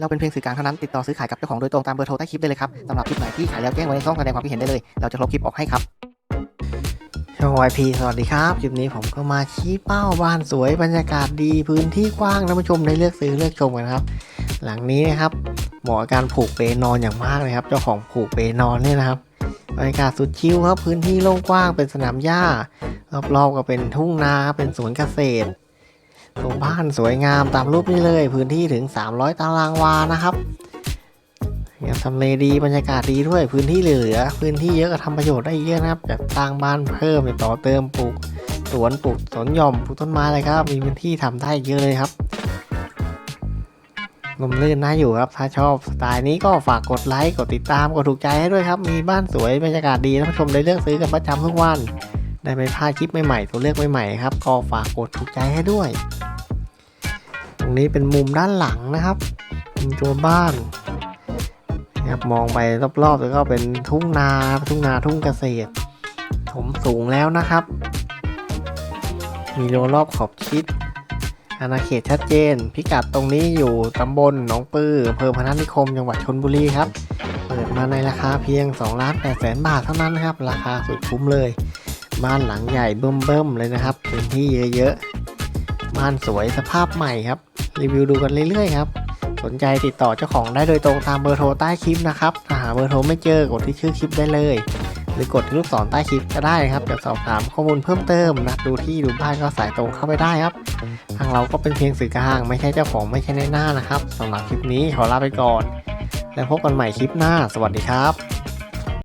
เราเป็นเพียงสื่อกลางเท่านั้น ติดต่อซื้อขายกับเจ้าของโดยตรงตามเบอร์โทรใต้คลิปได้เลยครับสำหรับคลิปไหนที่ขายแล้วแจ้งไว้ในช่องแสดงความคิดเห็นได้เลย เราจะลบคลิปออกให้ครับช่อง YP สวัสดีครับ คลิปนี้ผมก็มาชี้เป้าบ้านสวยบรรยากาศดีพื้นที่กว้างท่านผู้ชมได้เลือกซื้อเลือกชมกันครับ หลังนี้นะครับเหมาะกับการผูกเปนอนอย่างมากเลยครับ เจ้าของผูกเปนอนเนี่ยนะครับบรรยากาศสุดชิลครับพื้นที่โล่งกว้างเป็นสนามหญ้ารอบๆก็เป็นทุ่งนาเป็นสวนเกษตร ตัวบ้านสวยงามตามรูปนี้เลย พื้นที่ถึง 300 ตารางวานะครับเนี่ยทำเลดีบรรยากาศดีด้วยพื้นที่เหลือ พื้นที่เยอะก็ทำประโยชน์ได้เยอะนะครับจะสร้างบ้านเพิ่มต่อเติมปลูกสวนปลูกสวนหย่อมปลูกต้นไม้อะไรครับ มีพื้นที่ทำได้เยอะเลยครับลมลื่นน่าอยู่ครับ ถ้าชอบสไตล์นี้ก็ฝากกดไลค์กดติดตามกดถูกใจให้ด้วยครับ มีบ้านสวยบรรยากาศดีท่านผู้ชมได้เลือกซื้อกันประจำทุกวัน ได้ไม่พลาดคลิปใหม่ๆ ตัวเลือกใหม่ๆครับ ก็ฝากกดถูกใจให้ด้วย ตรงนี้เป็นมุมด้านหลังนะครับมุมตัวบ้านนะครับมองไปรอบๆแล้วก็เป็นทุ่งนาทุ่งนาทุ่งเกษตร ถมสูงแล้วนะครับ มีรัวรอบขอบชิดอาณาเขตชัดเจน พิกัดตรงนี้อยู่ตำบลหนองปืออำเภอพนัสนิคม จังหวัดชนบุรีครับ เปิดมาในราคาเพียง 2 ล้าน8แสนบาทเท่านั้นนครับ ราคาสุดคุ้มเลย บ้านหลังใหญ่เบิ่มๆเลยนะครับพื้นที่เยอะๆบ้านสวยสภาพใหม่ครับ รีวิวดูกันเรื่อยๆครับ สนใจติดต่อเจ้าของได้โดยตรงตามเบอร์โทรใต้คลิปนะครับถ้าหาเบอร์โทรไม่เจอกดที่ชื่อคลิปได้เลย หรือกดที่ลูกศรใต้คลิปก็ได้ครับจะสอบถามข้อมูลเพิ่มเติมนะดูที่ดูบ้านก็สายตรงเข้าไปได้ครับทางเราก็เป็นเพียงสื่อกลางไม่ใช่เจ้าของไม่ใช่ในหน้านะครับสำหรับคลิปนี้ขอลาไปก่อน แล้วพบกันใหม่คลิปหน้า สวัสดีครับ